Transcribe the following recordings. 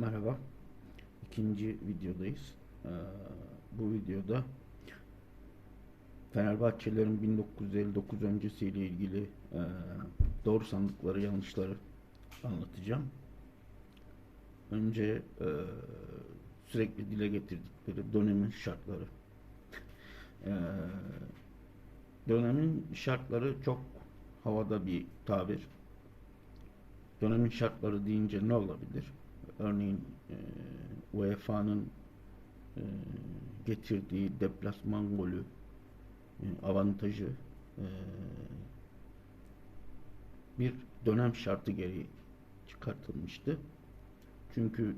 merhaba. İkinci videodayız. Ee, bu videoda Fenerbahçelerin 1959 öncesiyle ilgili e, doğru sandıkları yanlışları anlatacağım. Önce e, sürekli dile getirdikleri dönemin şartları. E, dönemin şartları çok havada bir tabir. Dönemin şartları deyince ne olabilir? Örneğin e, UEFA'nın e, getirdiği deplasman golü e, avantajı bir dönem şartı gereği çıkartılmıştı. Çünkü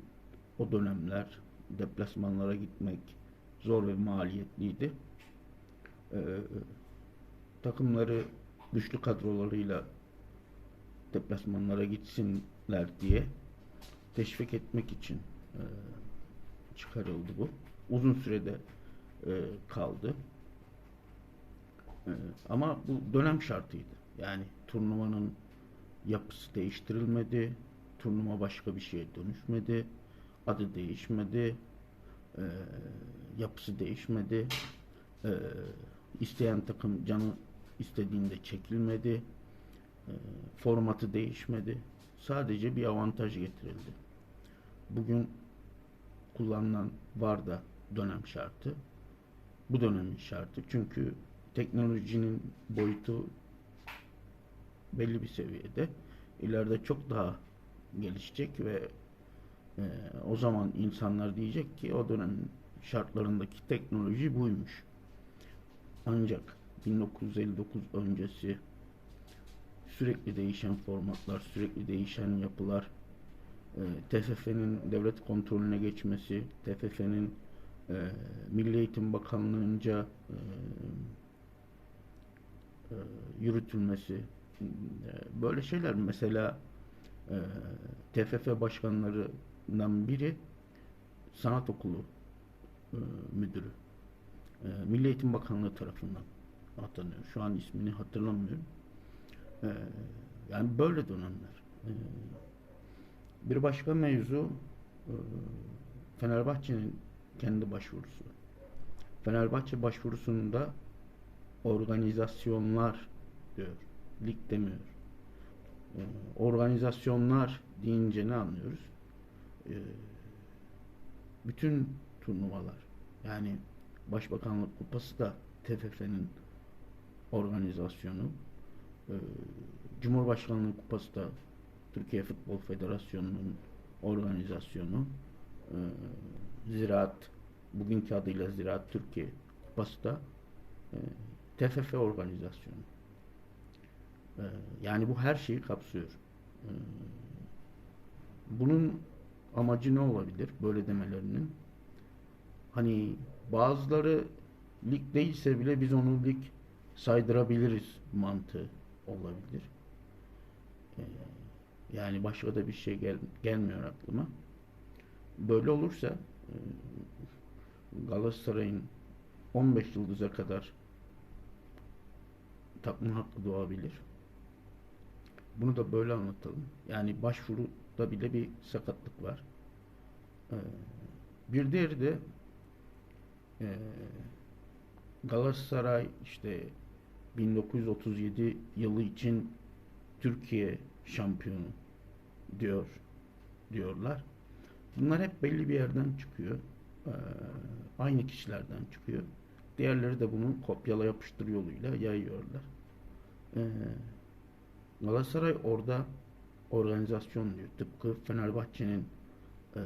o dönemler deplasmanlara gitmek zor ve maliyetliydi. Takımları güçlü kadrolarıyla deplasmanlara gitsinler diye teşvik etmek için e, çıkarıldı bu. Uzun sürede e, kaldı. E, ama bu dönem şartıydı. Yani turnuvanın yapısı değiştirilmedi. Turnuva başka bir şeye dönüşmedi. Adı değişmedi. E, yapısı değişmedi. E, isteyen takım canı istediğinde çekilmedi. E, formatı değişmedi. Sadece bir avantaj getirildi. Bugün kullanılan var da dönem şartı. Bu dönemin şartı. Çünkü teknolojinin boyutu belli bir seviyede. İleride çok daha gelişecek ve e, o zaman insanlar diyecek ki o dönemin şartlarındaki teknoloji buymuş. Ancak 1959 öncesi sürekli değişen formatlar, sürekli değişen yapılar, e, TFF'nin devlet kontrolüne geçmesi, TFF'nin e, Milli Eğitim Bakanlığı'nca e, e, yürütülmesi, e, böyle şeyler mesela e, TFF başkanlarından biri sanat okulu e, müdürü. E, Milli Eğitim Bakanlığı tarafından atanıyor. Şu an ismini hatırlamıyorum. E, yani böyle dönemler. E, bir başka mevzu e, Fenerbahçe'nin kendi başvurusu. Fenerbahçe başvurusunda organizasyonlar diyor. Lig demiyor. E, organizasyonlar deyince ne anlıyoruz? E, bütün turnuvalar yani Başbakanlık Kupası da TFF'nin organizasyonu. E, Cumhurbaşkanlığı Kupası da Türkiye Futbol Federasyonu'nun organizasyonu. E, Ziraat bugünkü adıyla Ziraat Türkiye Kupası da e, TFF organizasyonu. E, yani bu her şeyi kapsıyor. Bunun amacı ne olabilir böyle demelerinin? Hani bazıları lig değilse bile biz onu lig saydırabiliriz mantığı olabilir. Ee, yani başka da bir şey gel, gelmiyor aklıma. Böyle olursa e, Galatasaray'ın 15 yıldıza kadar takma hakkı doğabilir. Bunu da böyle anlatalım. Yani başvuruda bile bir sakatlık var. Ee, bir diğeri de e, Galatasaray işte 1937 yılı için Türkiye şampiyonu diyor diyorlar. Bunlar hep belli bir yerden çıkıyor. Ee, aynı kişilerden çıkıyor. Diğerleri de bunu kopyala yapıştır yoluyla yayıyorlar. Ee, Galatasaray orada organizasyon diyor. Tıpkı Fenerbahçe'nin e,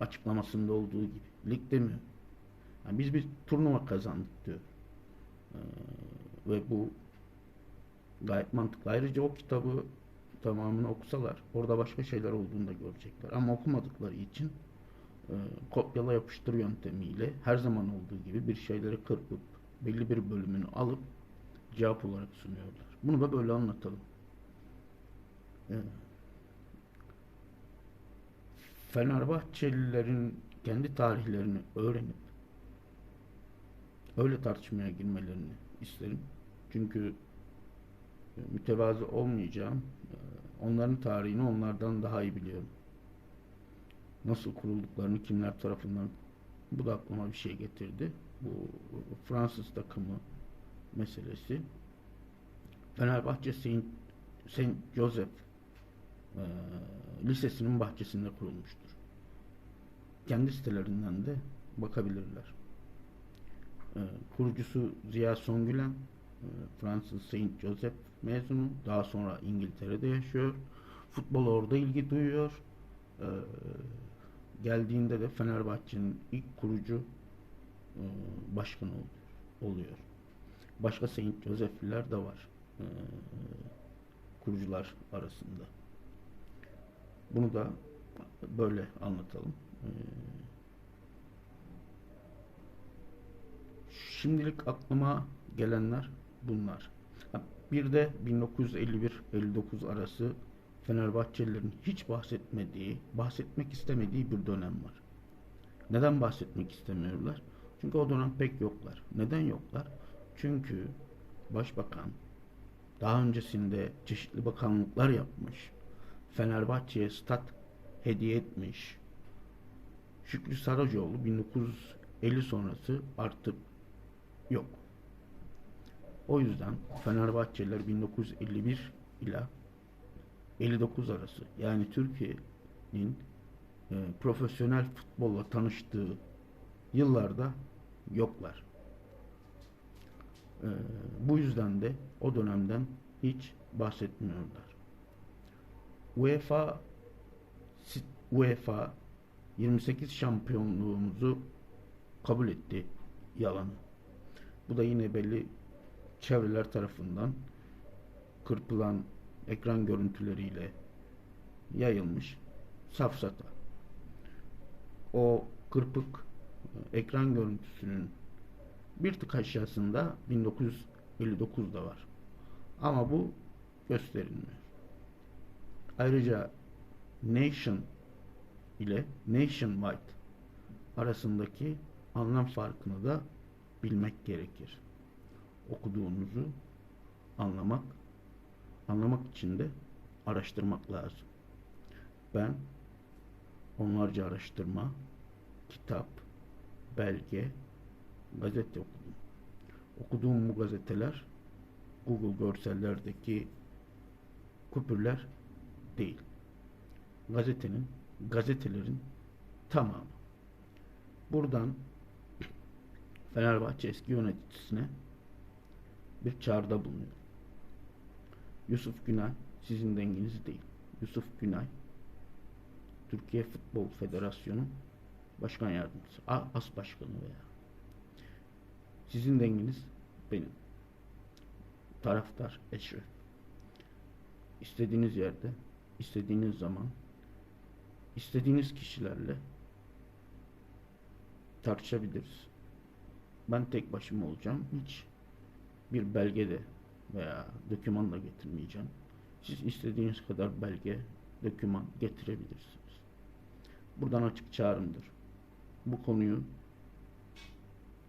açıklamasında olduğu gibi. Lig demiyor. Yani biz bir turnuva kazandık diyor. Ee, ve bu gayet mantıklı. Ayrıca o kitabı tamamını okusalar orada başka şeyler olduğunu da görecekler. Ama okumadıkları için e, kopyala yapıştır yöntemiyle her zaman olduğu gibi bir şeyleri kırpıp belli bir bölümünü alıp cevap olarak sunuyorlar. Bunu da böyle anlatalım. Evet. Fenerbahçelilerin kendi tarihlerini öğrenip öyle tartışmaya girmelerini isterim. Çünkü e, mütevazı olmayacağım. E, onların tarihini onlardan daha iyi biliyorum. nasıl kurulduklarını kimler tarafından bu da aklıma bir şey getirdi. Bu Fransız takımı meselesi. Fenerbahçe Saint, Saint Joseph e, Lisesi'nin bahçesinde kurulmuştur. Kendi sitelerinden de bakabilirler. E, kurucusu Ziya Songülen, e, Fransız Saint Joseph mezunu. Daha sonra İngiltere'de yaşıyor. Futbol orada ilgi duyuyor. E, geldiğinde de Fenerbahçe'nin ilk kurucu e, başkanı oluyor. Başka Saint Joseph'liler de var. E, kurucular arasında. Bunu da böyle anlatalım. E, şimdilik aklıma gelenler bunlar. Bir de 1951-59 arası Fenerbahçelilerin hiç bahsetmediği, bahsetmek istemediği bir dönem var. Neden bahsetmek istemiyorlar? Çünkü o dönem pek yoklar. Neden yoklar? Çünkü Başbakan daha öncesinde çeşitli bakanlıklar yapmış. Fenerbahçe'ye stat hediye etmiş. Şükrü Saracoğlu 1950 sonrası artık yok. O yüzden Fenerbahçeliler 1951 ile 59 arası yani Türkiye'nin e, profesyonel futbolla tanıştığı yıllarda yoklar. E, bu yüzden de o dönemden hiç bahsetmiyorlar. UEFA UEFA 28 şampiyonluğumuzu kabul etti yalanı. Bu da yine belli çevreler tarafından kırpılan ekran görüntüleriyle yayılmış safsata. O kırpık ekran görüntüsünün bir tık aşağısında 1959'da var. Ama bu gösterilmiyor. Ayrıca nation ile nationwide arasındaki anlam farkını da bilmek gerekir. Okuduğunuzu anlamak, anlamak için de araştırmak lazım. Ben onlarca araştırma, kitap, belge, gazete okudum. Okuduğum bu gazeteler Google görsellerdeki kupürler değil. Gazetenin, gazetelerin tamamı. Buradan Fenerbahçe eski yöneticisine bir çağrıda bulunuyor. Yusuf Günay sizin denginiz değil. Yusuf Günay Türkiye Futbol Federasyonu Başkan Yardımcısı, As Başkanı veya sizin denginiz benim. Taraftar Eşref. İstediğiniz yerde, istediğiniz zaman, istediğiniz kişilerle tartışabiliriz. Ben tek başıma olacağım. Hiç bir belge de veya doküman da getirmeyeceğim. Siz istediğiniz kadar belge, doküman getirebilirsiniz. Buradan açık çağrımdır. Bu konuyu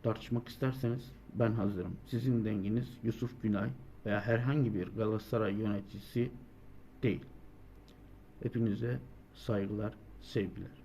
tartışmak isterseniz ben hazırım. Sizin denginiz Yusuf Günay veya herhangi bir Galatasaray yöneticisi değil. Hepinize saygılar, sevgiler.